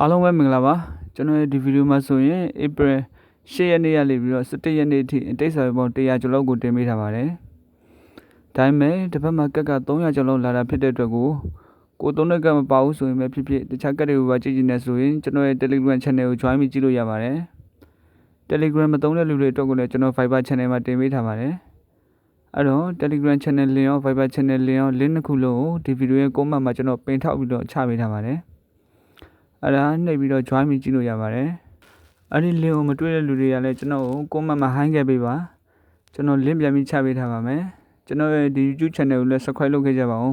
အားလုံးပဲမင်္ဂလာပါကျွန်တော်ရဲ့ဒီဗီဒီယိုမှာဆိုရင် April 10ရက်နေ့ရနေပြီးတော့17ရက်နေ့အထိအတိတ်စာပေပေါင်း100ကျော်လောက်ကိုတင်ပေးထားပါတယ်ဒါပေမဲ့တစ်ဖက်မှာကက်က300ကျော်လောက်လာတာဖြစ်တဲ့အတွက်ကိုကိုသုံးတဲ့ကက်မပါဘူးဆိုရင်ပဲဖြစ်ဖြစ်တခြားကက်တွေကိုပါကြည့်ကြည့်နေဆိုရင်ကျွန်တော်ရဲ့ Telegram Channel ကို join ပြီးကြည့်လို့ရပါတယ် Telegram မသုံးတဲ့လူတွေအတွက်ကိုလည်းကျွန်တော် Viber Channel မှာတင်ပေးထားပါတယ်အဲ့တော့ Telegram Channel လင်ရော Viber Channel လင်ရော link တစ်ခုလုံးကိုဒီဗီဒီယိုရဲ့ comment မှာကျွန်တော်ပင်ထောက်ပြီးတော့ချပေးထားပါတယ် အဲ့ဒါနှိပ်ပြီးတော့ join ပြီးကြည့်လို့ရပါတယ်အဲ့ဒီ link ကိုမတွေ့တဲ့လူတွေကလည်းကျွန်တော်ကို comment မှာ hi ခဲ့ပေးပါကျွန်တော် link ပြန်ပြီးချပေးထားပါမယ်ကျွန်တော်ရဲ့ဒီ YouTube channel ကိုလည်း subscribe လုပ်ခဲ့ကြပါဦး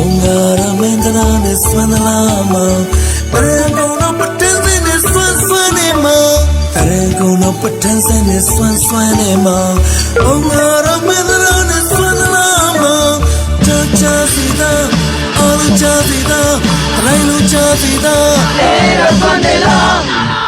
Ungara mendana ne swanalama Tarangono patanse ne swan swanema Tarangono patanse ne swan swanema Ungara mendana ne conocida. Era panela.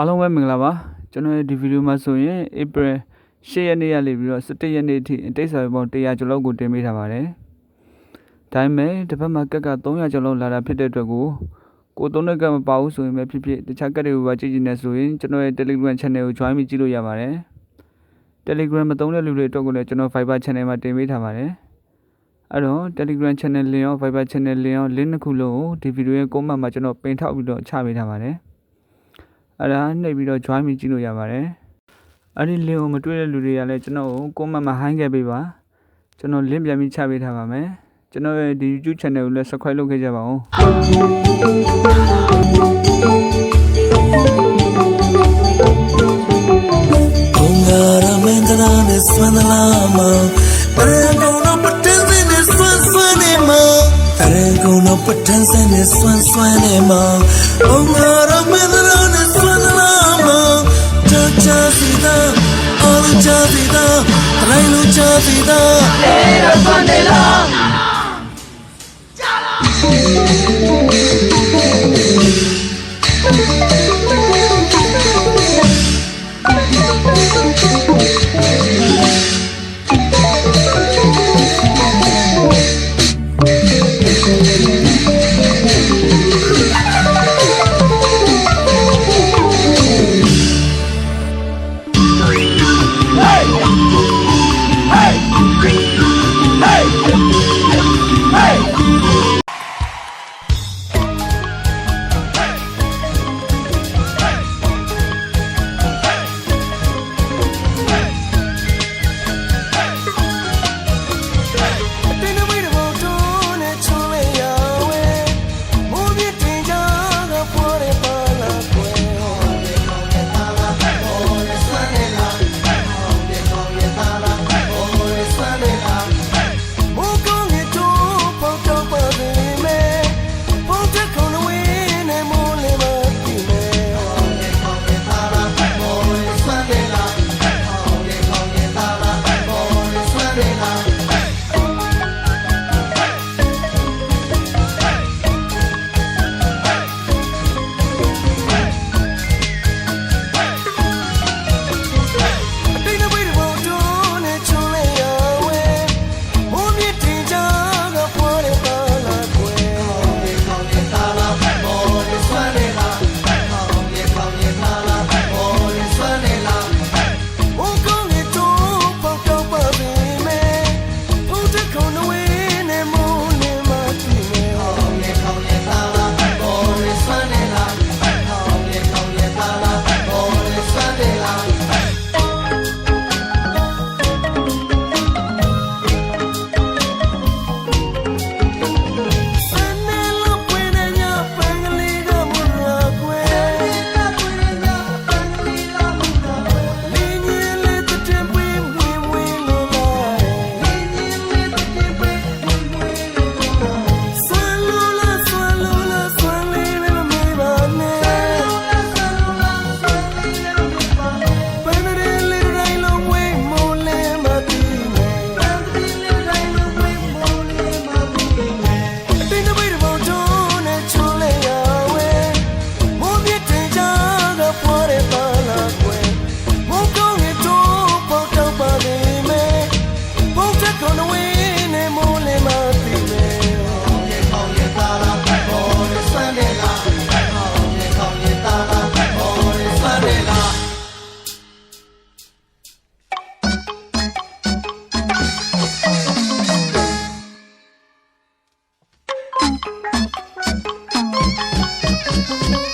အားလုံးပဲမင်္ဂလာပါကျွန်တော်ရဲ့ဒီဗီဒီယိုမှာဆိုရင် April 10ရက်နေ့ရနေပြီးတော့17ရက်နေ့အထိအတိတ်စာပေပေါင်း100ကျော်လောက်ကိုတင်ပေးထားပါတယ်ဒါပေမဲ့တစ်ဖက်မှာကက်က300ကျော်လောက်လာတာဖြစ်တဲ့အတွက်ကိုကိုသုံးတဲ့ကက်မပါဘူးဆိုရင်ပဲဖြစ်ဖြစ်တခြားကက်တွေကိုပါကြည့်ကြည့်နေဆိုရင်ကျွန်တော်ရဲ့ Telegram Channel ကို join ပြီးကြည့်လို့ရပါတယ် Telegram မသုံးတဲ့လူတွေအတွက်ကိုလည်းကျွန်တော် Viber Channel မှာတင်ပေးထားပါတယ်အဲ့တော့ Telegram Channel လင်ရော Viber Channel လင်ရော link တစ်ခုလုံးကိုဒီဗီဒီယိုရဲ့ comment မှာကျွန်တော်ပင်ထောက်ပြီးတော့ချပေးထားပါတယ် အဲ့ဒါနှိပ်ပြီးတော့ join ပြီးကြည့်လို့ရပါတယ်အဲ့ဒီ link ကိုမတွေ့တဲ့လူတွေကလည်းကျွန်တော်ကို comment မှာ hang ခဲ့ပေးပါကျွန်တော် link ပြန်ပြီးချပေးထားပါမယ်ကျွန်တော်ရဲ့ဒီ YouTube channel ကိုလည်း subscribe လုပ်ခဲ့ကြပါဦးဘုံကရမင်းကနာနဲ့ဆွမ်းသလားမတရံကုန်တော့ပတန်းစင်းနဲ့ဆွမ်းဆွမ်းနေမတရံကုန်တော့ပတန်းစင်းနဲ့ဆွမ်းဆွမ်းနေမဘုံကရမင်းကနာ အားလုံးချာ Thank you.